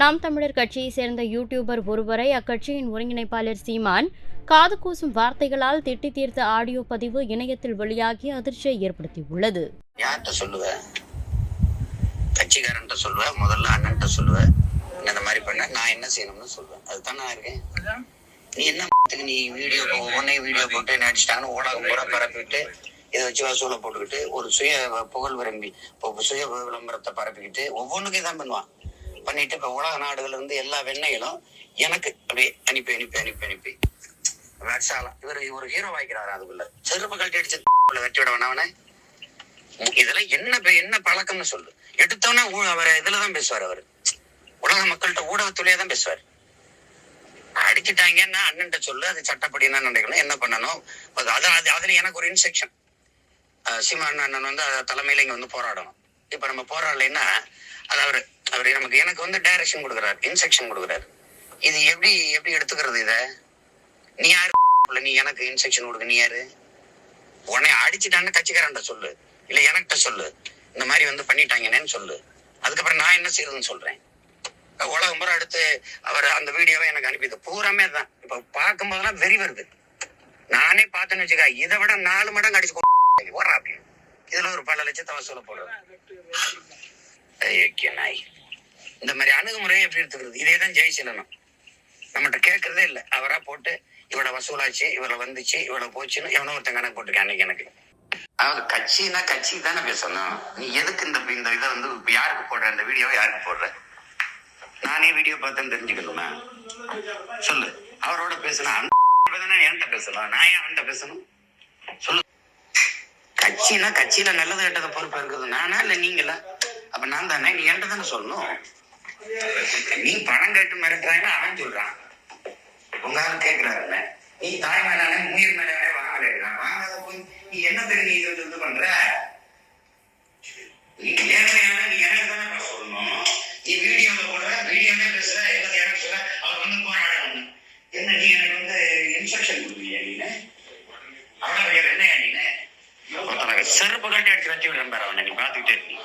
நாம் தமிழர் கட்சியை சேர்ந்த யூடியூபர் ஒருவரை அக்கட்சியின் ஒருங்கிணைப்பாளர் சீமான் காது கூசும் வார்த்தைகளால் திட்டி தீர்த்த ஆடியோ பதிவு இணையத்தில் வெளியாகி அதிர்ச்சியை ஏற்படுத்தியுள்ளது. யார்கிட்ட சொல்லுவ? கட்சிக்காரன்ட்ட சொல்லுவ? முதல்ல அண்ணன்ட்ட சொல்லுவ? இந்த மாதிரி பண்ண நான் என்ன செய்யணும்னு சொல்லுவேன் அதுதான் நான் இருக்கேன். நீ என்ன நீ வீடியோ ஒன்னே வீடியோ போட்டு நடிச்சிட்டாங்கன்னு ஊடகம் பூரா பரப்பிட்டு இதை வச்சு வசூலை போட்டுக்கிட்டு ஒரு சுய புகழ் விரும்பி இப்போ சுய விளம்பரத்தை பரப்பிக்கிட்டு ஒவ்வொன்றுக்கும் இதான் பண்ணுவான். பண்ணிட்டு இப்ப உலக நாடுகள்ல இருந்து எல்லா வெண்ணைகளும் எனக்கு அப்படியே அனுப்பி அனுப்பி அனுப்பி அனுப்பி. வேட்சாலம் இவர் ஒரு ஹீரோ வாய்க்கிறாரு அதுக்குள்ள. செருப்பு கழட்டி அடிச்சு வெட்டி விட வேணாவனே இதுல என்ன என்ன பழக்கம்னு சொல்லு. எடுத்தோன்னா அவர் இதுலதான் பேசுவார் அவர். உலக மக்கள்கிட்ட ஊடகத்துலயே தான் பேசுவார். அடிச்சுட்டாங்கன்னா அண்ணன்ட்ட சொல்லு அது சட்டப்படி என்ன நடக்கணும் என்ன பண்ணணும். அது அது- அதுல எனக்கு ஒரு இன்ஸ்ட்ரக்ஷன் சீமான் அண்ணன் வந்து அத தலைமையில இங்க வந்து போராடணும். இப்ப நம்ம போராடலைன்னா அது அவரு கொடுக்குறாரு. நமக்கு எனக்கு வந்து டைரக்ஷன் கொடுக்குறாரு. இன்ஸ்ட்ரக்ஷன் கொடுக்குறாரு. இது எப்படி எப்படி எடுத்துக்கிறது இதை? நீ யாரு? நீ எனக்கு இன்ஸ்ட்ரக்ஷன் கொடுக்க நீ யாரு? உடனே அடிச்சுட்டான்னு கட்சிக்காரன்ட்ட சொல்லு. இல்ல எனக்கிட்ட சொல்லு. இந்த மாதிரி வந்து பண்ணிட்டாங்கன்னு சொல்லு. அதுக்கப்புறம் நான் என்ன செய்யறதுன்னு சொல்றேன். உலகம் பூரா அடுத்து அவர் அந்த வீடியோவை எனக்கு அனுப்பிது பூராமே தான் இப்ப பார்க்கும்போதெல்லாம் வெறி வருது. நானே பார்த்தேன்னு வச்சுக்க இதை விட நாலு மடங்கு அடிச்சு போடுறா அப்படின்னு. இதுல ஒரு பல லட்சத்தை வசூல போடுறேன் ஐயோ, நாய். இந்த மாதிரி அணுகுமுறையை எப்படி எடுத்துக்கிறது? இதே தான் ஜெயிச்சிடணும் நம்மகிட்ட கேட்கறதே இல்லை. அவரா போட்டு இவளை வசூலாச்சு இவளை வந்துச்சு இவளை போச்சுன்னு எவனோ ஒருத்தன் கணக்கு போட்டிருக்கேன் அன்னைக்கு எனக்கு. அதாவது கட்சினா கட்சி தானே பேசணும். நீ எதுக்கு இந்த இந்த இதை வந்து யாருக்கு போடுற? இந்த வீடியோவை யாருக்கு போடுற? நானே வீடியோ பார்த்தேன்னு தெரிஞ்சுக்கணுமா? சொல்லு. அவரோட பேசணும் அந்த என்கிட்ட பேசலாம் நான் ஏன் அவன்கிட்ட பேசணும்? சொல்லு. கட்சினா கட்சியில நல்லது கெட்டதை பொறுப்பு இருக்குது. நானா இல்ல நீங்களா? அப்ப நான் தானே நீ என்கிட்ட தானே சொல்லணும். நீ பணம் கேட்டு மிரட்டுறாங்கன்னா அவன் சொல்றான். உங்க ஆள் நீ தாய் மேலானே உயிர் மேலானே வாங்கலாம் வாங்காத போய் நீ என்ன நீ இது இது பண்ற? நீ நேர்மையான நீ எனக்கு தானே சொல்லணும். நீ வீடியோல போடுற வீடியோல பேசுற எல்லாத்தையும் எனக்கு சொல்ற? அவர் வந்து போராடணும் என்ன நீ எனக்கு வந்து இன்ஸ்ட்ரக்ஷன் கொடுக்குறியா நீ அவ்வளவு வேற நீ நீனு? செருப்பு கட்டி அடிச்சு வச்சு விடுறேன் பாரு அவனை. நீ பாத்துக்கிட்டே இருக்கீங்க